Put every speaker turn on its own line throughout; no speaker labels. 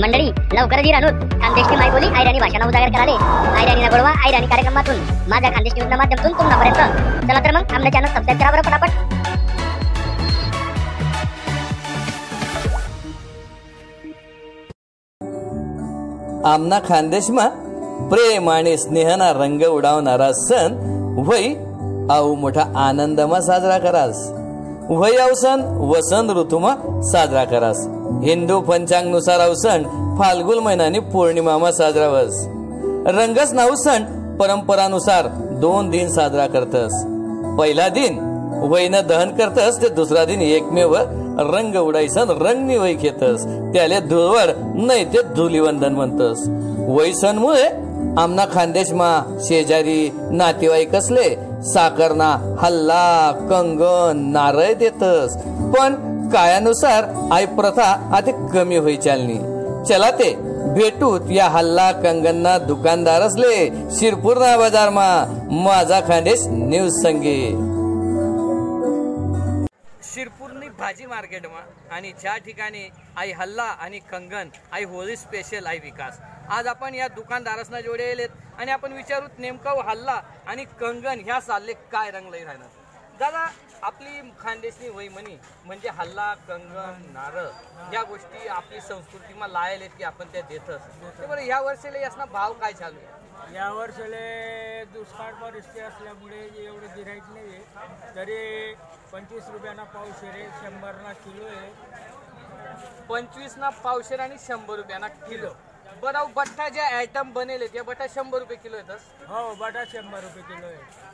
मंडळी लवकरच ही रानूत खानदेशची मायबोली आयराणी भाषा उजागर कराले. आयराणीला गोडवा आयराणी कार्यक्रमातून. माझ्या खानदेश न्यूजच्या माध्यमातून तुम्हापर्यंत चला तर मग आमच्या चॅनल सबस्क्राईब करा बरं पटापट.
आमना खानदेशमा प्रेम आणि स्नेहना रंग उडावणारा सण. वय आऊ मोठा आनंदमा साजरा करास. वय आऊ सण वसंत ऋतुमा साजरा करास. हिंदू पंचांगनुसार अवसण सण फाल्गुन महिन्याने पौर्णिमामा साजरा वस रंगस नाव सण परंपरानुसार दोन दिन साजरा करतस. पहिला दिन वयनं दहन करतस ते दुसरा दिन एकमेव रंग उडायसन रंगनी वय घेतस. त्याले धुळवड नाही ते धुलीवंदन म्हणतस. वैसनमुळे आमना खानदेशमा शेजारी नातेवाईक असले साखरना हल्ला कंगन नारळ देतस. पण काळानुसार आई प्रथा आता कमी होई चालनी चला ते भेटूत या हल्ला कंगनना दुकानदार असले बाजार मा माझा खांडेश न्यूज संगे. शिरपूरनी भाजी मार्केट मा आणि ज्या ठिकाणी आई हल्ला आणि कंगन आई होळी स्पेशल आई विकास. आज आपण या दुकानदारासना जोडे येलेत आणि आपण विचारूत नेमका हल्ला आणि कंगन ह्या साल्ले काय रंग लई राहणार दादा आपली खानदेशनी वय म्हणी म्हणजे हल्ला कंगन नारळ या गोष्टी आपली संस्कृतीमा लायलेत की आपण त्या देतच. ते बरं या वर्षीला यासना भाव काय चालू आहे?
या वर्षाले दुष्काळ परिस्थिती असल्यामुळे एवढे गिराईक नाही आहे तरी पंचवीस रुपयाना पाऊस आहे शंभरना किलो आहे.
पंचवीस ना पावशेर आणि शंभर रुपयाना किलो. बरं बट्टा जे आयटम बनेले ते बट्टा शंभर रुपये किलो येतस?
हो बटा शंभर रुपये किलो आहे.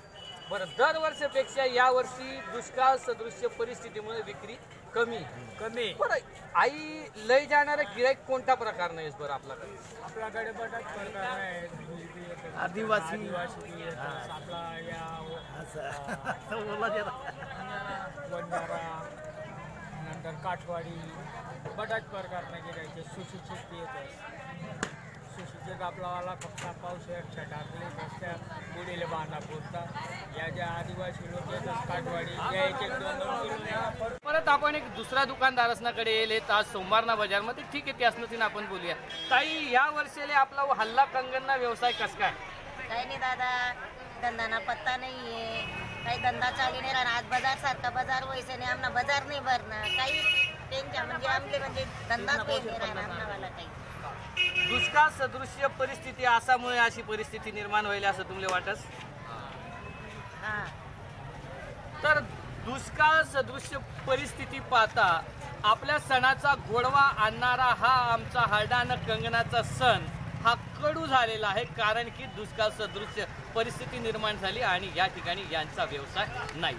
बरं दरवर्षीपेक्षा या वर्षी दुष्काळ सदृश्य परिस्थितीमुळे विक्री कमी.
कमी.
बरं आई लय जाणारा गिराईक कोणत्या प्रकार नाही बरं आपल्याकडे?
आपल्याकडे प्रकार येतात,
आदिवासी.
येतात. या नंतर काठवाडी. बटाच प्रकारने गिरायचे सुशिक्षित येतात सुशिक्षित आपलावाला फक्त पावसाळ्यात छटाकले रस्त्या बुडीले बांधा पुरतात या ज्या आदिवासी लोक येतात काठवाडी या एक एक दोन दोन किलो न्या.
परत आपण एक दुसऱ्या दुकानदारासनाकडे येले तर आज सोमवारना बाजारमध्ये ठीक आहे त्यासनं आपण बोलूया. ताई या वर्षीले आपला हल्ला कंगनना व्यवसाय कस काय?
काही नाही दादा धंदाना पत्ता नाहीये. काही धंदा चालू नाही राहणार. आज बाजार सारखा बाजार व्हायचं नाही. आमना बाजार नाही भरणार. काही त्यांच्या म्हणजे आमले म्हणजे धंदाच काही नाही राहणार आमनावाला काही.
दुष्काळ सदृश्य परिस्थिती असामुळे अशी परिस्थिती निर्माण व्हायला असं तुम्हाला वाटस तर दुष्काळ सदृश्य परिस्थिती पाहता आपल्या सणाचा गोडवा आणणारा हा आमचा हरडान कंगनाचा सण हा कडू झालेला आहे कारण की दुष्काळ सदृश्य परिस्थिती निर्माण झाली आणि या ठिकाणी यांचा व्यवसाय नाही.